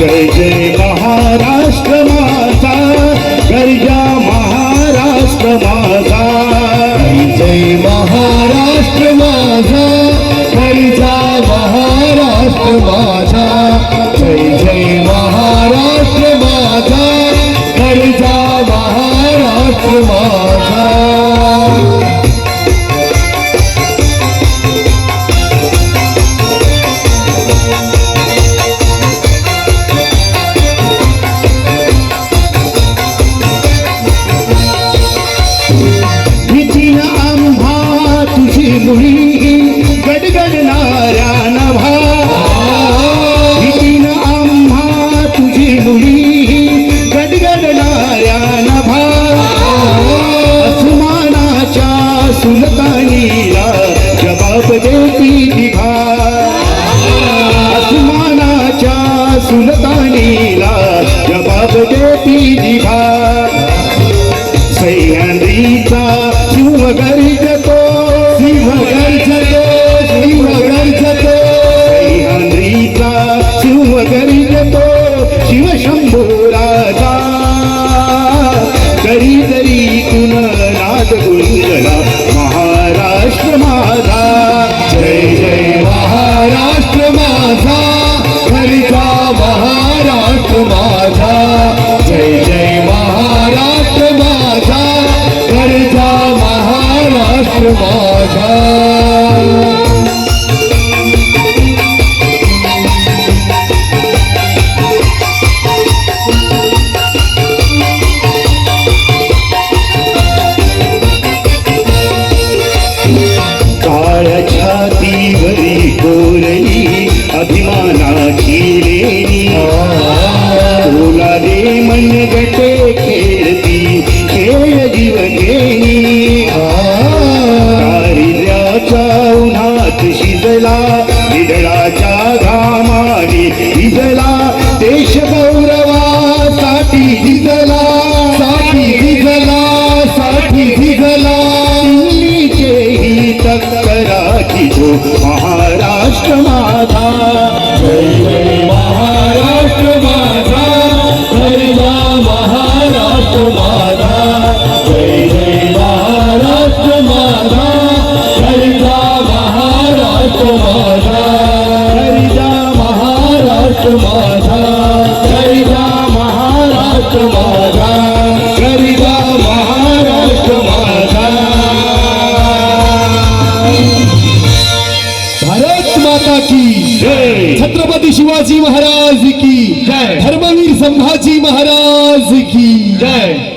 जय जय महाराष्ट्र माझा गर्जा महाराष्ट्र माझा सुलतानीला जबाब देती दिभा सह्याद्रीचा शिव गर्जतो शिव गर्जतो शिव गर्जतो सह्याद्रीचा शिव गर्जतो शिव शंभो राजा. तरी तुन नाद गुंजला महाराष्ट्र माझा. जय महाराष्ट्र जो महाराष्ट्र माझा जय जय महाराष्ट्र माझा हरिला महाराष्ट्र माझा जय जय महाराष्ट्र माझा हरिला महाराष्ट्र माझा हरिजा महाराष्ट्र माझा हरिला महाराष्ट्र माझा माता की जय छत्रपती शिवाजी महाराज की जय. धर्मवीर संभाजी महाराज की जय